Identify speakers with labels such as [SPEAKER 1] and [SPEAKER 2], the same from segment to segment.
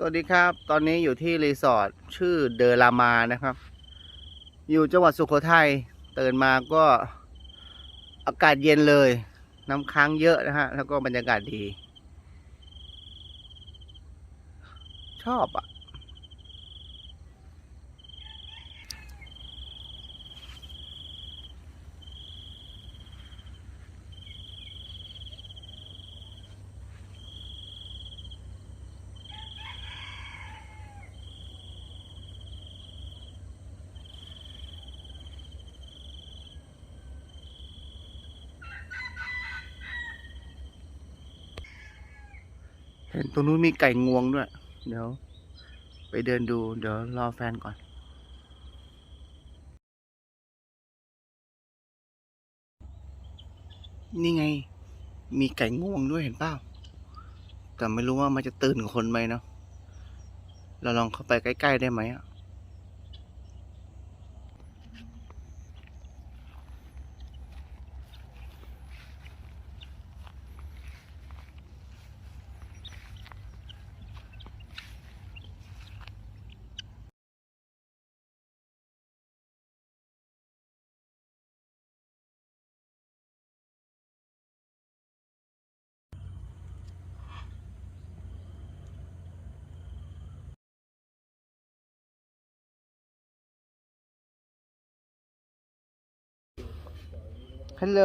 [SPEAKER 1] สวัสดีครับ ตอนนี้อยู่ที่รีสอร์ทชื่อเดลามานะครับ อยู่จังหวัดสุโขทัยตื่นมาก็อากาศเย็นเลย น้ำค้างเยอะนะฮะ แล้วก็บรรยากาศดี ชอบอะ เห็นตรงนู้นมีไก่งวงด้วย เดี๋ยว ไปเดินดู เดี๋ยวรอแฟนก่อน นี่ไง มีไก่งวงด้วยเห็นเปล่าแต่ไม่รู้ว่ามันจะตื่นคนไหมเนาะเราลองเข้าไปใกล้ ๆ ได้ไหมอะ ฮัลโหล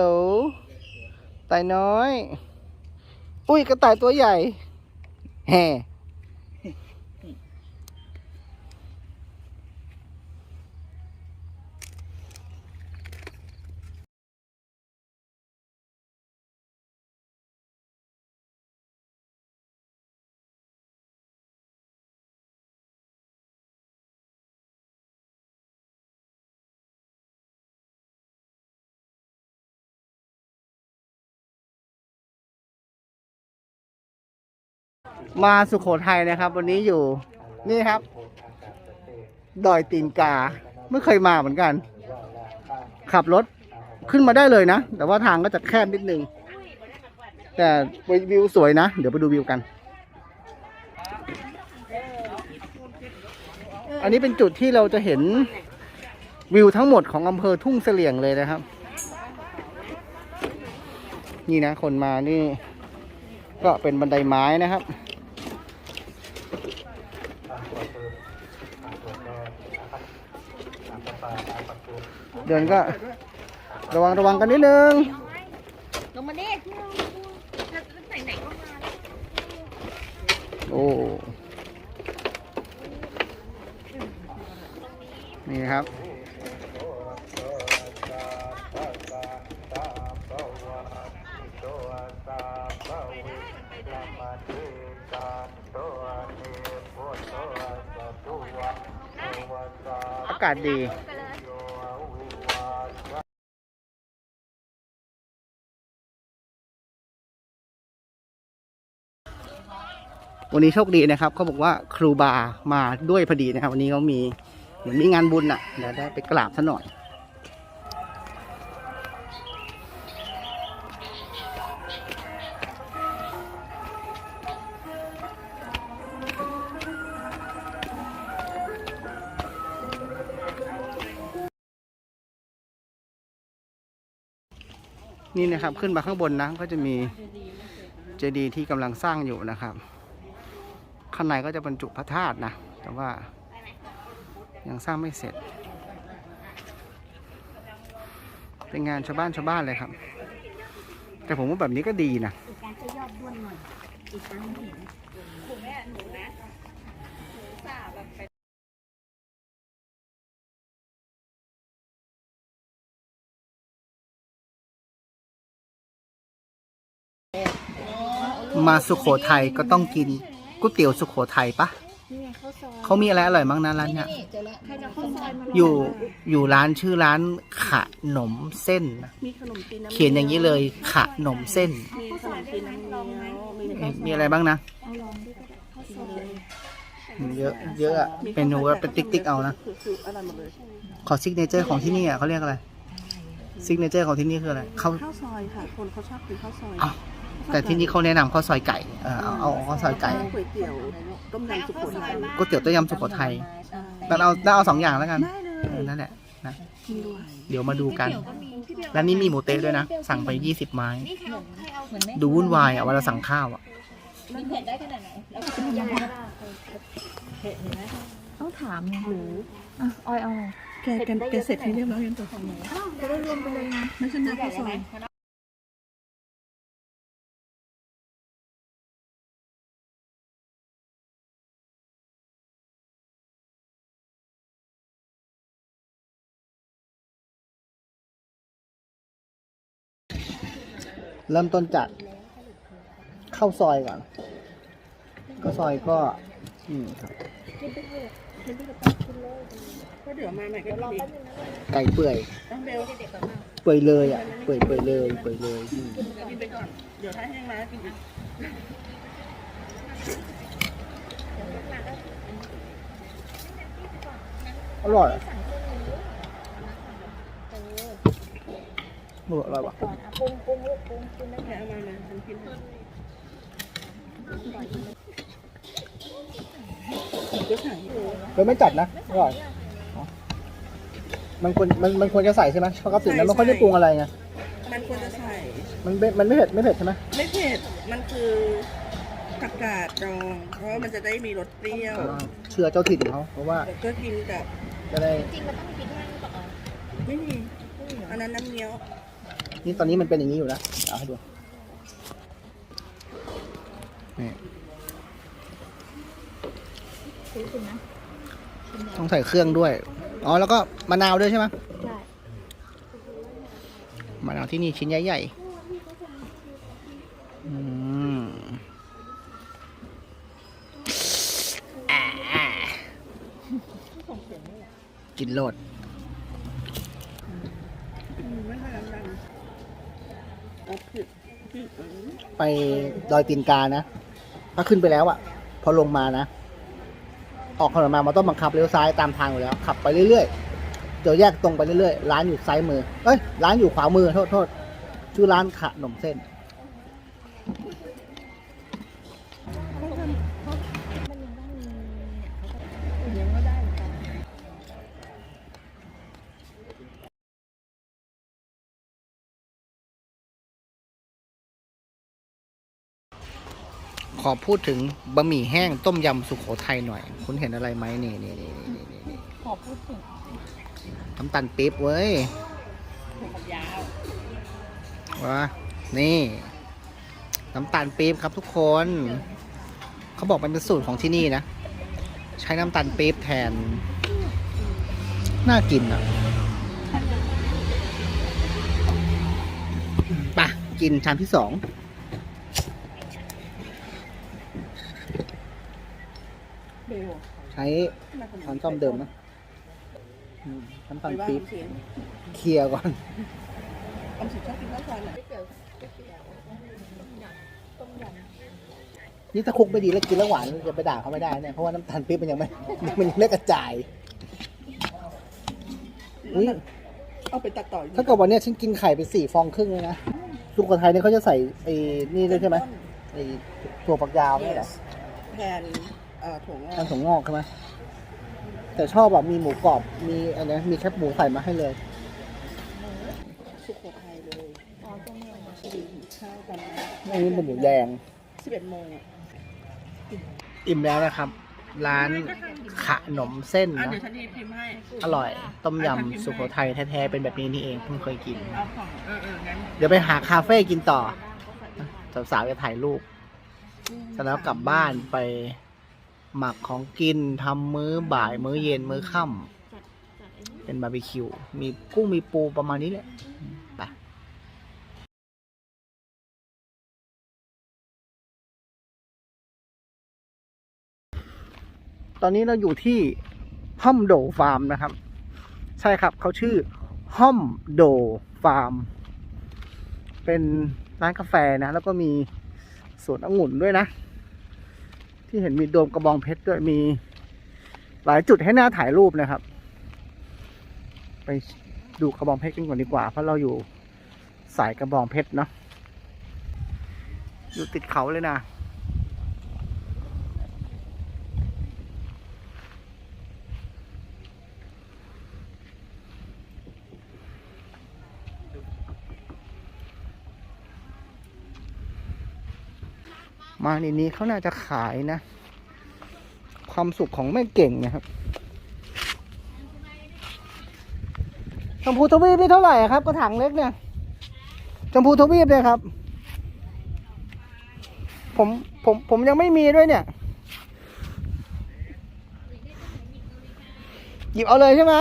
[SPEAKER 1] ตายน้อย อุ้ยกระต่ายตัวใหญ่ แห่ มาสุโขทัยนะครับ วันนี้อยู่นี่ครับ ดอยตีนกา ไม่เคยมาเหมือนกัน ขับรถขึ้นมาได้เลยนะ แต่ว่าทางก็จะแคบนิดนึง แต่วิวสวยนะ เดี๋ยวไปดูวิวกัน อันนี้เป็นจุดที่เราจะเห็นวิวทั้งหมดของอำเภอทุ่งเสลี่ยงเลยนะครับ นี่นะคนมานี่ ก็เป็นบันไดไม้นะครับ เดินก็ระวังระวังกันนิดนึง
[SPEAKER 2] ลงมาดิจะใส่ไหนก็มา
[SPEAKER 1] โอ้ นี่ครับ อากาศดีวันนี้โชคดีนะครับเขาบอกว่าครูบามาด้วยพอดีนะครับ วันนี้เขามีเหมือนมีงานบุญอะเดี๋ยวได้ไปกราบซะหน่อย นี่นะครับ ขึ้นมาข้างบนนะก็จะมีเจดีย์ที่กำลังสร้างอยู่นะครับ ข้างในก็จะบรรจุพระธาตุนะ แต่ว่ายังสร้างไม่เสร็จ เป็นงานชาวบ้านชาวบ้านเลยครับ แต่ผมว่าแบบนี้ก็ดีนะ
[SPEAKER 2] อีกการจะยอดด้วนหน่อยอีกการหนึ่ มา
[SPEAKER 1] สุขโขทัยก็ต้องกินก๋วยเตี๋ยวสุขโขทัยปะ
[SPEAKER 2] นี่ไงข้าวซอย
[SPEAKER 1] เขามีอะไรอร่อยบ้างนะร้านเนี้ย
[SPEAKER 2] เจอแล้วใครจะข้าวซอยมา
[SPEAKER 1] อยู่อยู่ร้านชื่อร้านขนมเส้นนะ
[SPEAKER 3] มีขนมจีนน้ำ
[SPEAKER 1] เขียนอย่างนี้เลยขนมเส้น
[SPEAKER 3] มีขนมจีนน้ำเงี้ยวมี
[SPEAKER 1] เอ๊ะมีอะไรบ้างนะ
[SPEAKER 2] เอาลองด้วยก็ได้ข้าวซอย
[SPEAKER 1] เยอะเยอะอะเมนูก็เป็นติ๊กๆเอานะ
[SPEAKER 3] คือคืออะไรหมดเลย
[SPEAKER 1] ขอซิกเนเจอร์ของที่นี่อะเขาเรียกอะไรซิกเนเจอร์ของที่นี่คืออะไรเขา
[SPEAKER 3] ข้าวซอยค่ะคนเขาชอบกินข้าวซอย
[SPEAKER 1] อ้าว แต่ที่นี่เขาแนะนำข้าวซอยไก่เออเอาเอาเอาข้าวซอยไก่
[SPEAKER 3] เอาก๋วยเตี๋ยวต้มยำสุโขทัย
[SPEAKER 1] ก๋วยเตี๋ยวต้มยำสุโขทัย
[SPEAKER 2] ใช่
[SPEAKER 1] แต่เอาแต่เอาสองอย่างแล้วกัน
[SPEAKER 3] ได้เล
[SPEAKER 1] เออยนั่นแหละนะ
[SPEAKER 3] กินด้วย
[SPEAKER 1] เดี๋ยวมาดูกัน
[SPEAKER 2] เดี๋ยวก็มีพี่เบล
[SPEAKER 1] ร้านนี้มีหมูเต๊ะด้วยนะ สั่งไปยี่สิบไม้
[SPEAKER 2] นี่ใครเอาใครเอาเหมือนแม่
[SPEAKER 1] ดูวุ่นวายอะเวลาสั่งข้าวอะ
[SPEAKER 2] มีเผ็ดได้ขนาดไหนแล้วก็เป็นยังไงก็ได้เผ็ดเห็นไหมต้องถามไงอะออยเอาไง
[SPEAKER 3] แกกันแกเสร็จให้เรียบร้อยยังตัวของหนู
[SPEAKER 2] อ้าวจะได้รวมไปเลยไง
[SPEAKER 3] ไม่ใช่นะข้าวซอย
[SPEAKER 1] เริ่มต้นจากเข้าซอยก่อนก็ซอยก็อืมครับ
[SPEAKER 3] ก็เดี๋ยวมาใหม่ก็ดี
[SPEAKER 1] ไก่เปื่อย
[SPEAKER 3] ต้องเบล
[SPEAKER 1] เปื่อยเลยอะเปื่อยเปื่อยเลยเปื่อยเลยอืม
[SPEAKER 3] กินไปก่อนเดี๋ยวถ้าแห้งมากินอีก
[SPEAKER 1] อร่อย อะอร่อยว่ะ
[SPEAKER 2] ปรุงปรุงลูกปรุงกินได้
[SPEAKER 3] แกเอามามาฉันกินก็สั่ง
[SPEAKER 1] เดี๋ยวไม่จัดนะอร่อยอ๋อมันควรมันมันควรจะใส่ใช่ไหมปกติแล้วไม่ค่อยได้ปรุงอะไรไง
[SPEAKER 3] มันควรจะใส่
[SPEAKER 1] มันไม่มันไม่เผ็ดไม่เผ็ดใช่ไหม
[SPEAKER 3] ไม่เผ็ดมันคือผักกาดดอง เพราะว่ามันจะได้มีรสเปรี้ยว
[SPEAKER 1] เชื่อเจ้าถิ่นเขาเพราะว่า
[SPEAKER 3] แล้วก็กินกับ
[SPEAKER 1] จะได้
[SPEAKER 2] จริงมันต้องมีพริกแห้งก่อน
[SPEAKER 3] ไม่มีอันนั้นน้ำเงี้ยว
[SPEAKER 1] นี่ตอนนี้มันเป็นอย่างนี้อยู่นะเอาให้ดูนี่
[SPEAKER 2] ซื้อคุณนะ
[SPEAKER 1] ต้องใส่เครื่องด้วย อ๋อ แล้วก็มะนาวด้วยใช่ไหม
[SPEAKER 2] ใช่
[SPEAKER 1] มะนาวที่นี่ชิ้นใหญ่ๆอืมอ่ากินโลด
[SPEAKER 3] ไม่ค่อยน้ำดำเอาผิดผิดอืม
[SPEAKER 1] ไปดอยตีนกานะถ้าขึ้นไปแล้วอะพอลงมานะ ออกถนนมามันต้องบังคับเลี้ยวซ้ายตามทางอยู่แล้ว ขับไปเรื่อยๆเดี๋ยวแยกตรงไปเรื่อยๆร้านอยู่ซ้ายมือเอ้ยร้านอยู่ขวามือโทษโทษชื่อร้านขนมเส้
[SPEAKER 3] น
[SPEAKER 1] ขอพูดถึงบะหมี่แห้งต้มยำสุโขทัยหน่อย คุณเห็นอะไรไหมนี่นี่นี่นี่นี่นี่
[SPEAKER 2] ขอพูดถึง
[SPEAKER 1] น้ำตาลปี๊บเว้ย
[SPEAKER 3] หัวฝักยาว
[SPEAKER 1] ว้านี่ น้ำตาลปี๊บครับทุกคน เขาบอกมันเป็นสูตรของที่นี่นะ ใช้น้ำตาลปี๊บแทน น่ากินอะไปะกินชามที่สอง
[SPEAKER 3] เบล
[SPEAKER 1] ใช้ช้อนซ่อมเดิมนะอืมน้ำตาล
[SPEAKER 3] ไปว่า
[SPEAKER 1] ปี๊บ
[SPEAKER 3] เสียง
[SPEAKER 1] เคลียร์ก่อน
[SPEAKER 3] ออมสินชอบกินข้าวซอยเหรอ
[SPEAKER 1] นี่ถ้าคลุกไม่ดีแล้วกินแล้วหวานจะไปด่าเขาไม่ได้เนี่ยเพราะว่าน้ำตาลปี๊บมันยังไม่มันยังไม่กระจายอุ๊ย
[SPEAKER 3] เอาไปตัดต่ออีก
[SPEAKER 1] ถ้าเกิดวันเนี้ยฉันกินไข่ไปสี่ฟองครึ่งเลยนะสุโขทัยเนี่ยเขาจะใส่ไอ้นี่ด้วยใช่ไหมไอ้ถั่วฝักยาวนี่เหรอ
[SPEAKER 3] แทน เอ่อถั่วงอ
[SPEAKER 1] ทาง
[SPEAKER 3] ก
[SPEAKER 1] สงงอกใช่ไหมแต่ชอบแบบมีหมูกรอบ มีอะไรนะมีแคบหมูใส่มาให้เลย
[SPEAKER 3] สุโขทัยเลย
[SPEAKER 2] อ๋อตรงนี้
[SPEAKER 3] ข้าวกัน
[SPEAKER 1] อันนี้เป็นหมูแดง
[SPEAKER 3] สิบเอ็ดโมงอะ
[SPEAKER 1] อิ่มแล้วนะครับ ร้านขนมเส้น
[SPEAKER 3] อะ
[SPEAKER 1] นะ
[SPEAKER 3] เดี๋ยวฉันทีพิมพ์ให้
[SPEAKER 1] อร่อย ต้มยำสุโขทัยแท้ๆ เป็นแบบนี้นี่เองเพิ่งเคยกิน
[SPEAKER 3] เอาของเออเอองั้น
[SPEAKER 1] เดี๋ยวไปหาคาเฟ่กินต่อ สาวๆจะถ่ายรูปเสร็จแล้วกลับบ้านไป หมักของกินทำมื้อบ่ายมื้อเย็นมื้อค่ำเป็นบาร์บีคิว มีกุ้งมีปูประมาณนี้แหละไปตอนนี้เราอยู่ที่ห้อมโดฟาร์มนะครับ ใช่ครับเขาชื่อห้อมโดฟาร์ม เป็นร้านกาแฟนะ แล้วก็มีสวนองุ่นด้วยนะ ที่เห็นมีโดมกระบองเพชรด้วยมี หลายจุดให้หน่าถ่ายรูปนะครับ ไปดูกระบองเพชรกันก่อนดีกว่า เพราะเราอยู่สายกระบองเพชรเนาะอยู่ติดเขาเลยนะ มาในนี้เขาน่าจะขายนะ ความสุขของแม่เก่งนะครับชมพูทวีปนี่เท่าไหร่ครับกระถางเล็กเนี่ยชมพูทวีปเนี่ยครับ ผมผมผมยังไม่มีด้วยเนี่ย หยิบเอาเลยใช่ไหม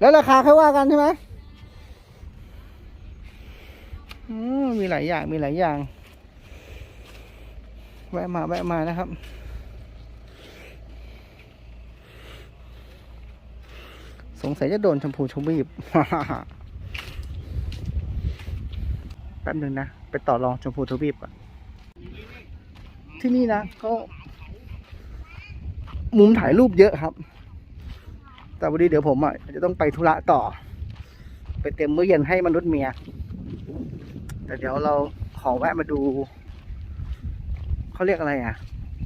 [SPEAKER 1] แล้วราคาค่อยว่ากันใช่ไหมอืมมีหลายอย่างมีหลายอย่าง แวะมาแวะมานะครับ สงสัยจะโดนชมพูชมวีบแป๊บนึงนะ ไปต่อรองชมพูทวีปก่อนที่นี่นะเขามุมถ่ายรูปเยอะครับ แต่วันนี้เดี๋ยวผมอะจะต้องไปธุระต่อ ไปเต็มมื้อเย็นให้มนุษย์เมีย แต่เดี๋ยวเราขอแวะมาดู เขาเรียกอะไรอะ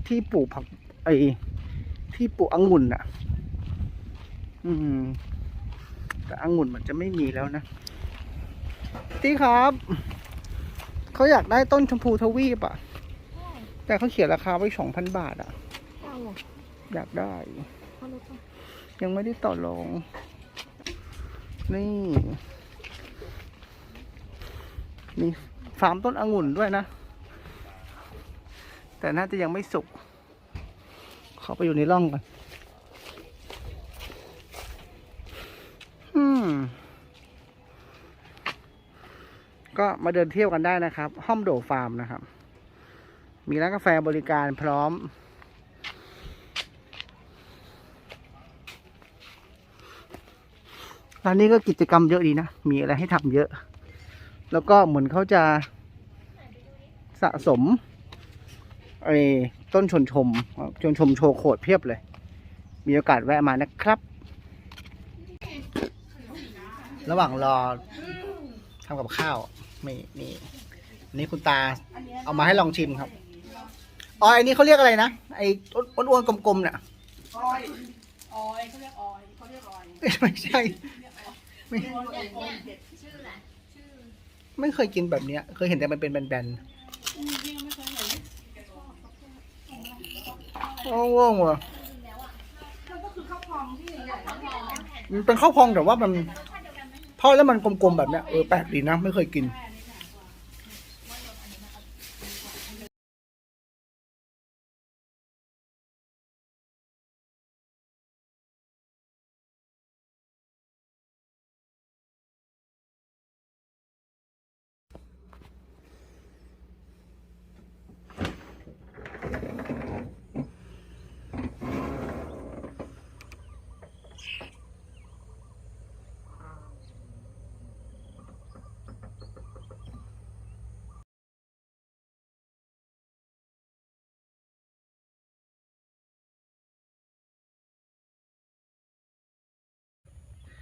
[SPEAKER 1] ที่ปลูกผักไอที่ปลูกองุ่นอะ อืม แต่องุ่นมันจะไม่มีแล้วนะที่ครับ เขาอยากได้ต้นชมพูทวีปอะ แต่เขาเขียนราคาไว้สองพันบาทอะ
[SPEAKER 2] อ
[SPEAKER 1] ยากได้ ยังไม่ได้ต่อรอง นี่ มีฟาร์มต้นองุ่นด้วยนะ แต่น่าจะยังไม่สุก ขอไปอยู่ในร่องก่อน อืม ก็มาเดินเที่ยวกันได้นะครับ ห้อมโดฟาร์มนะครับ มีร้านกาแฟบริการพร้อม ร้านนี้ก็กิจกรรมเยอะดีนะ มีอะไรให้ทำเยอะ แล้วก็เหมือนเขาจะสะสม ไอ้ต้นชนชมชนชมโชว์โขดเพียบเลย มีโอกาสแวะมานะครับ ระหว่างรอทำกับข้าวไม่นี่นี่คุณตาเอามาให้ลองชิมครับอ๋อไอ้นี่เขาเรียกอะไรนะไอ้อ้วนๆกลมๆเนี่ย
[SPEAKER 3] ออยออยเขาเรียกออยเขาเรียกออย
[SPEAKER 1] ไม่ใช่ไม่
[SPEAKER 2] ไม่
[SPEAKER 1] เคยกินแบบเนี้ย เคยเห็นแต่มันเป็นแบนๆ โอ้โหว่ะ
[SPEAKER 3] มันก็คือข้าวพองที่ใหญ่ๆนะ
[SPEAKER 1] มันเป็นข้าวพองแต่ว่ามันทอดแล้วมันกลมๆแบบเนี้ยเออแปลกดีนะไม่เคยกิน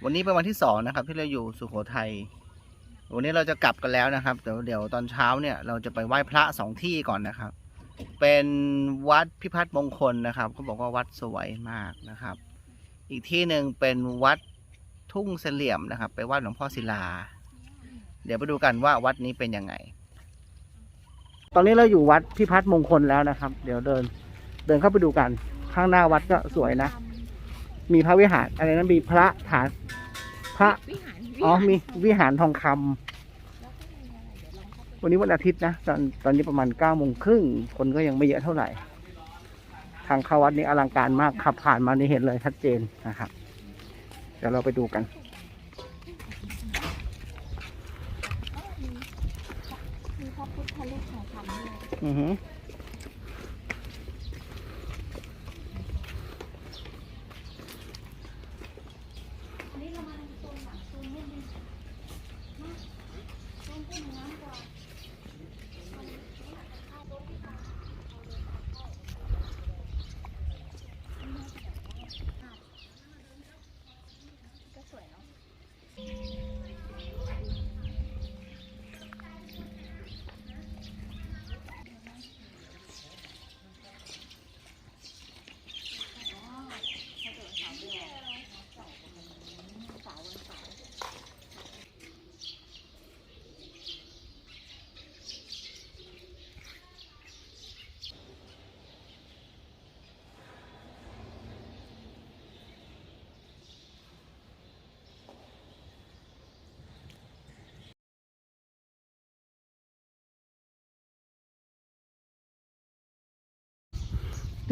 [SPEAKER 1] วันนี้เป็นวันที่สองนะครับ ที่เราอยู่สุโขทัยวันนี้เราจะกลับกันแล้วนะครับเดี๋ยวเดี๋ยวตอนเช้าเนี่ยเราจะไปไหว้พระสองที่ก่อนนะครับ เป็นวัดพิพัฒน์มงคลนะครับเขาบอกว่าวัดสวยมากนะครับ อีกที่หนึ่งเป็นวัดทุ่งเสลี่ยมนะครับ ไปไหว้หลวงพ่อศิลา เดี๋ยวไปดูกันว่าวัดนี้เป็นยังไง ตอนนี้เราอยู่วัดพิพัฒน์มงคลแล้วนะครับ เดี๋ยวเดิน เดินเข้าไปดูกันข้างหน้าวัดก็สวยนะ มีพระวิหารอะไรนะมีพระฐานพระ
[SPEAKER 2] วิหาร
[SPEAKER 1] อ๋อมีวิหารทองคำวันนี้วันอาทิตย์นะตอนตอนนี้ประมาณเก้าโมงครึ่งคนก็ยังไม่เยอะเท่าไหร่ ทางเข้าวัดนี้อลังการมากขับผ่านมานี่เห็นเลยชัดเจนนะครับเดี๋ยวเราไปดูกัน
[SPEAKER 2] มีพระพุทธรูปทองคำด้วย
[SPEAKER 1] อือหือ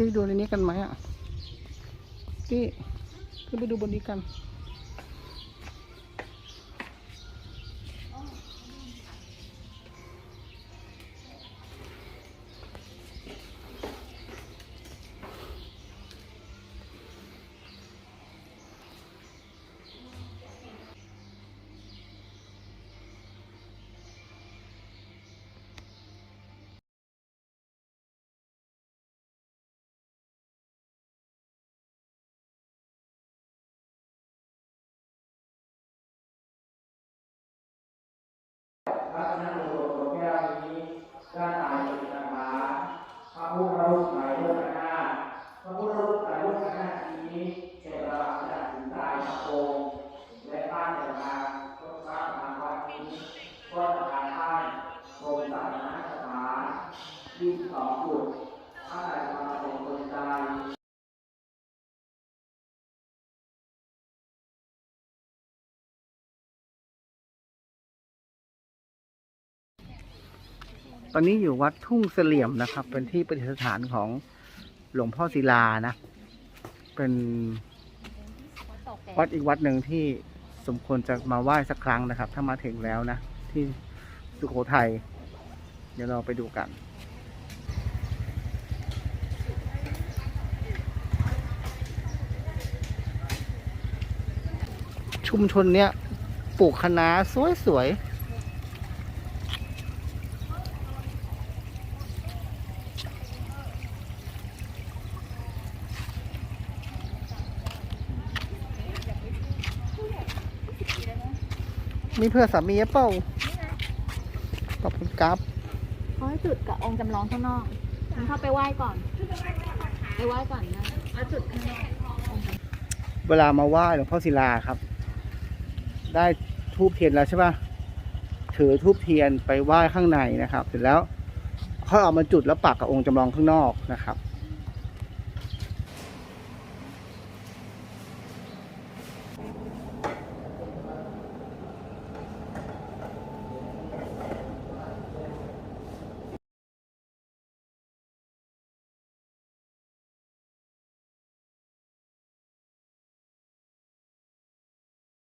[SPEAKER 1] ไปดูในนี้กันไหมอะพี่ขึ้นไปดูบนนี้กัน ระนักโลกแก้วนี้ด้านตายสิกขาพระพุทธรูปหมายรูปหน้าพระพุทธรูปหมายรูปหน้านี้เกิดระหว่างจากถึงตายพระองค์และบ้านแต่ละทางก็สร้างทางวัดนี้ก็ประทานท่านโรงศาสนาสถานยิ่งสองจุดถ้าใดมาเป็นคนตาย อนนี้อยู่วัดทุ่งเสลี่ยมนะครับ เป็นที่ประดิษฐานของหลวงพ่อศิลานะ เป็นวัดอีกวัดหนึ่งที่สมควรจะมาไหว้สักครั้งนะครับ ถ้ามาถึงแล้วนะ ที่สุโขทัยเดี๋ยวเราไปดูกันชุมชนเนี้ยปลูกคะน้าสวยๆ มีเพื่อสามีเปล่าขอบคุณครับ
[SPEAKER 2] เขาให้จุดกับองค์จำลองข้างนอกมันเข้าไปไหว้ก่อน ไปไหว้ก่อนนะแล้วจุดข้างนอก
[SPEAKER 1] เวลามาไหว้หลวงพ่อศิลาครับ ได้ทูบเทียนแล้วใช่ป่ะถือทูบเทียนไปไหว้ข้างในนะครับ เสร็จแล้วค่อยเอามาจุดแล้วปักกับองค์จำลองข้างนอกนะครับ